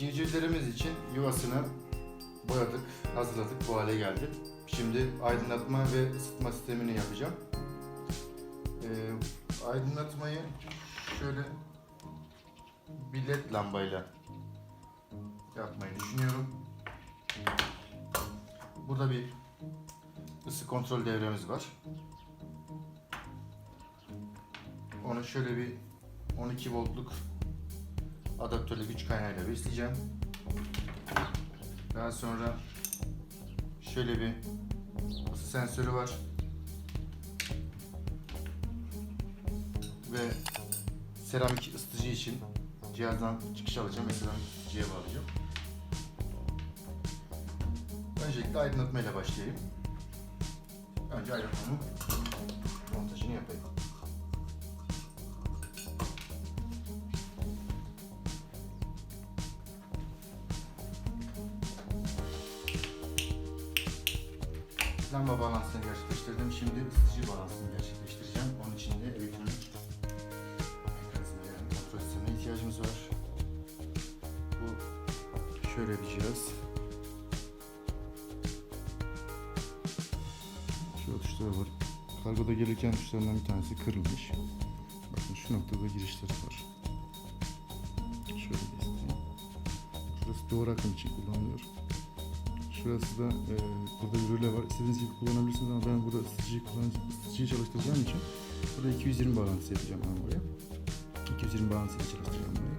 Civcivlerimiz için yuvasını boyadık, hazırladık, bu hale geldi. Şimdi aydınlatma ve ısıtma sistemini yapacağım. Ee, aydınlatmayı şöyle bir led lambayla yapmayı düşünüyorum. Burada bir ısı kontrol devremiz var. Onu şöyle bir 12 voltluk adaptörlü güç kaynağıyla besleyeceğim. Daha sonra şöyle bir ısı sensörü var. Ve seramik ısıtıcı için cihazdan çıkış alacağım ve seramik ısıtıcıya bağlayacağım. Öncelikle aydınlatmayla başlayayım. Önce aydınlatmanın montajını yapayım. Lamba bağlantısını gerçekleştirdim. Şimdi ısıtıcı bağlantısını gerçekleştireceğim. Onun için de elektronik mekanizma yani kontrol sistemine ihtiyacımız var. Bu şöyle bir cihaz. Şu tuşları var. Kargoda gelirken tuşlarından bir tanesi kırılmış. Bakın şu noktada girişleri var. Şöyle göstereyim. Şurası doğru akım için kullanılıyor. Şurası da e, burada bir röle var. İstediğiniz gibi kullanabilirsiniz ama ben burada ısıtıcıyı, ısıtıcıyı çalıştıracağım için burada 220 bağlantısı yapacağım ben buraya. 220 bağlantısıyla çalıştıracağım burayı.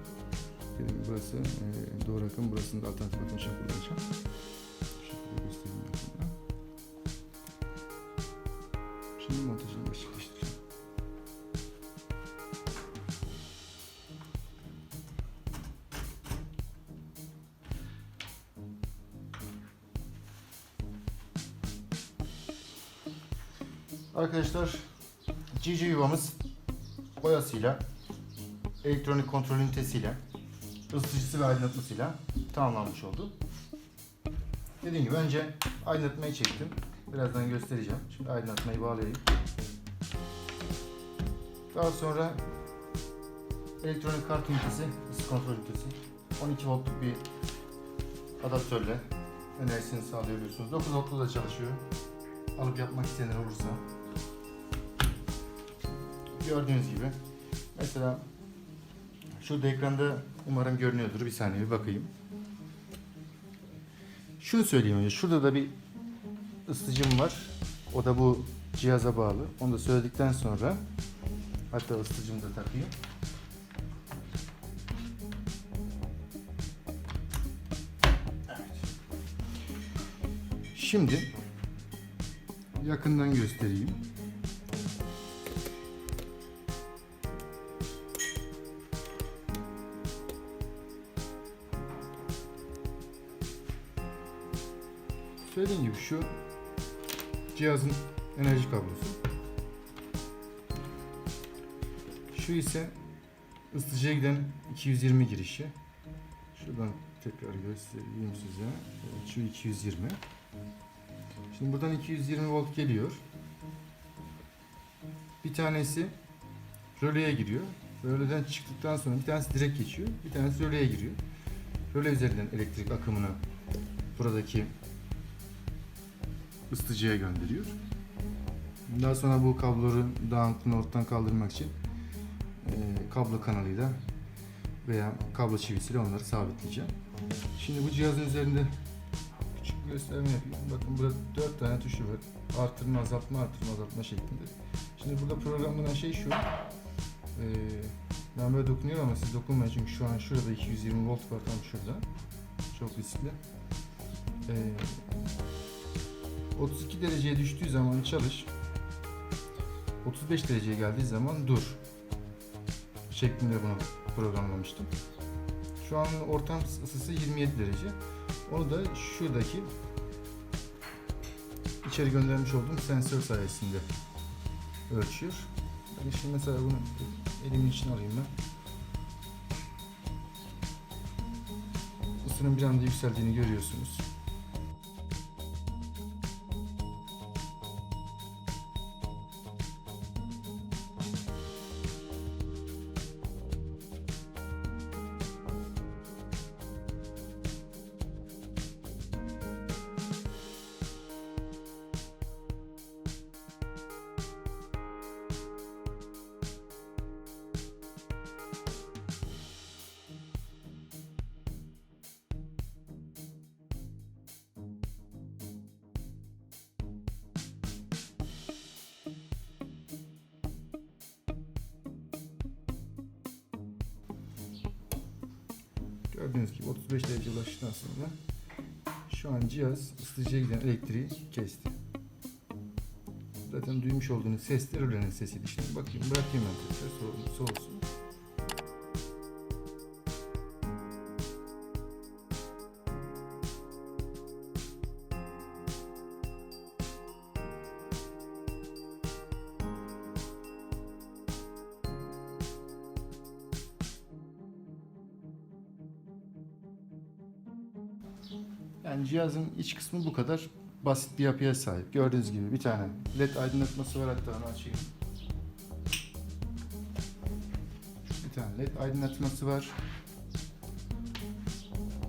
Dedim burası e, doğru akım, burasını da alternatif akım için kullanacağım. Arkadaşlar GG yuvamız boyasıyla, elektronik kontrol ünitesiyle, ısıtıcısı ve aydınlatmasıyla tamamlanmış oldu. Dediğim gibi önce aydınlatmayı çektim. Birazdan göstereceğim. Şimdi aydınlatmayı bağlayayım. Daha sonra elektronik kart ünitesi, ısı kontrol ünitesi. 12 voltluk bir adaptörle enerjisini sağlayabiliyorsunuz. 9 voltlu da çalışıyor. Alıp yapmak isteyenler olursa. Gördüğünüz gibi. Mesela şurada ekranda umarım görünüyordur. Bir saniye bir bakayım. Şunu söyleyeyim önce. Şurada da bir ısıtıcım var. O da bu cihaza bağlı. Onu da söyledikten sonra hatta ısıtıcımı da takayım. Şimdi yakından göstereyim. Söylediğim gibi şu cihazın enerji kablosu. Şu ise ısıtıcıya giden 220 girişi. Şuradan tekrar göstereyim size. Şu 220. Şimdi buradan 220 volt geliyor. Bir tanesi röleye giriyor. Röleden çıktıktan sonra bir tanesi direkt geçiyor. Bir tanesi röleye giriyor. Röle üzerinden elektrik akımını buradaki ısıtıcıya gönderiyor. Daha sonra bu kabloların dağınıklığını ortadan kaldırmak için e, kablo kanalıyla veya kablo çivisiyle onları sabitleyeceğim. Şimdi bu cihazın üzerinde küçük bir gösterme yapayım. Bakın burada 4 tane tuşu var. Artırma, azaltma, artırma, azaltma şeklinde. Şimdi burada programlanan şey şu. E, ben böyle dokunuyorum ama siz dokunmayın çünkü şu an şurada 220 volt var tam şurada. Çok riskli. E, 32 dereceye düştüğü zaman çalış. 35 dereceye geldiği zaman dur. Şeklinde bunu programlamıştım. Şu an ortam ısısı 27 derece. Onu da şuradaki içeri göndermiş olduğum sensör sayesinde ölçüyor. Ben şimdi mesela bunu elimin içine alayım ben. Isının bir anda yükseldiğini görüyorsunuz. Gördüğünüz gibi 35 derece ulaştıktan sonra şu an cihaz ısıtıcıya giden elektriği kesti. Zaten duymuş olduğunuz ses de rölenin sesiydi. Şimdi bakayım bırakayım ben tekrar soğusun. Yani cihazın iç kısmı bu kadar basit bir yapıya sahip. Gördüğünüz gibi bir tane led aydınlatması var hatta onu açayım. Bir tane led aydınlatması var.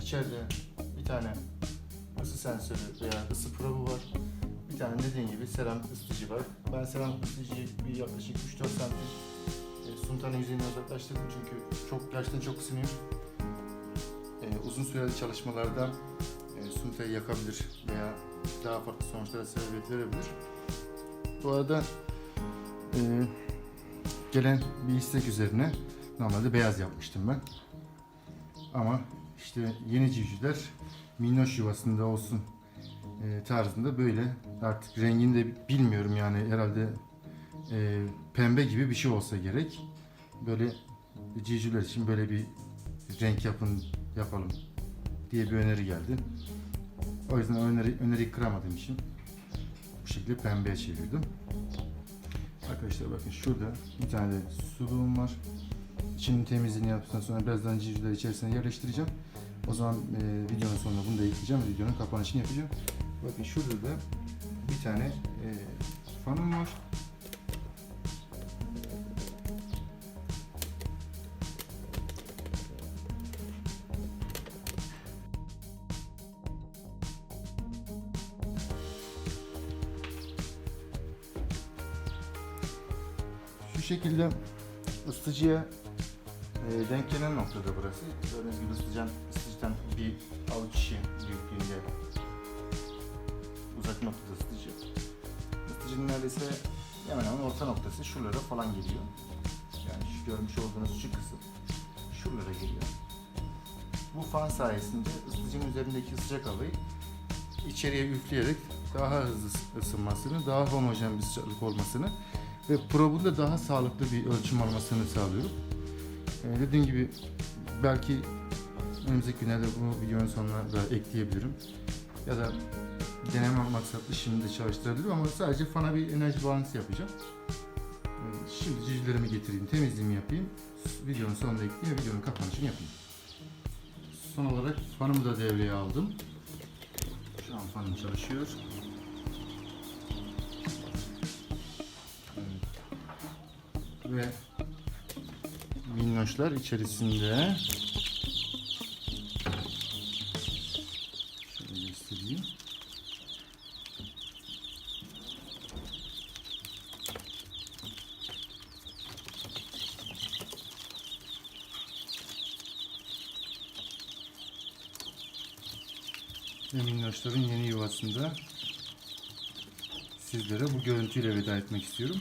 İçeride bir tane ısı sensörü veya ısı probu var. Bir tane dediğim gibi seramik ısıtıcı var. Ben seramik ısıtıcıyı bir yaklaşık 3-4 santim e, suntanın yüzeyinden uzaklaştırdım çünkü çok gerçekten çok ısınıyor. E, uzun süreli çalışmalarda suntayı yakabilir veya daha farklı sonuçlara sebebiyet verebilir. Bu arada e, gelen bir istek üzerine normalde beyaz yapmıştım ben. Ama işte yeni civcivler minnoş yuvasında olsun e, tarzında böyle artık rengini de bilmiyorum yani herhalde e, pembe gibi bir şey olsa gerek. Böyle civcivler için böyle bir renk yapın yapalım diye bir öneri geldi. O yüzden öneri, öneriyi kıramadığım için bu şekilde pembeye çevirdim. Arkadaşlar bakın şurada bir tane de suluğum var. İçinin temizliğini yaptıktan sonra birazdan civcivleri içerisine yerleştireceğim. O zaman e, videonun sonunda bunu da ekleyeceğim. Videonun kapanışını yapacağım. Bakın şurada da bir tane e, fanım var. Şekilde ısıtıcıya e, denk gelen noktada burası. Gördüğünüz gibi ısıtıcıdan, ısıtıcıdan bir avuç içi büyüklüğünde uzak noktada ısıtıcı. Isıtıcının neredeyse hemen hemen orta noktası şuralara falan geliyor. Yani şu görmüş olduğunuz şu kısım şuralara geliyor. Bu fan sayesinde ısıtıcının üzerindeki sıcak havayı içeriye üfleyerek daha hızlı ısınmasını, daha homojen bir sıcaklık olmasını ve probun da daha sağlıklı bir ölçüm almasını sağlıyorum. Ee, dediğim gibi belki önümüzdeki günlerde bu videonun sonuna da ekleyebilirim. Ya da deneme maksatlı şimdi de çalıştırabilirim ama sadece fana bir enerji bağlantısı yapacağım. Ee, şimdi civcivlerimi getireyim, temizliğimi yapayım. Videonun sonunda ekleyeyim videonun kapanışını yapayım. Son olarak fanımı da devreye aldım. Şu an fanım çalışıyor. Ve minnoşlar içerisinde şöyle göstereyim. Ve minnoşların yeni yuvasında sizlere bu görüntüyle veda etmek istiyorum.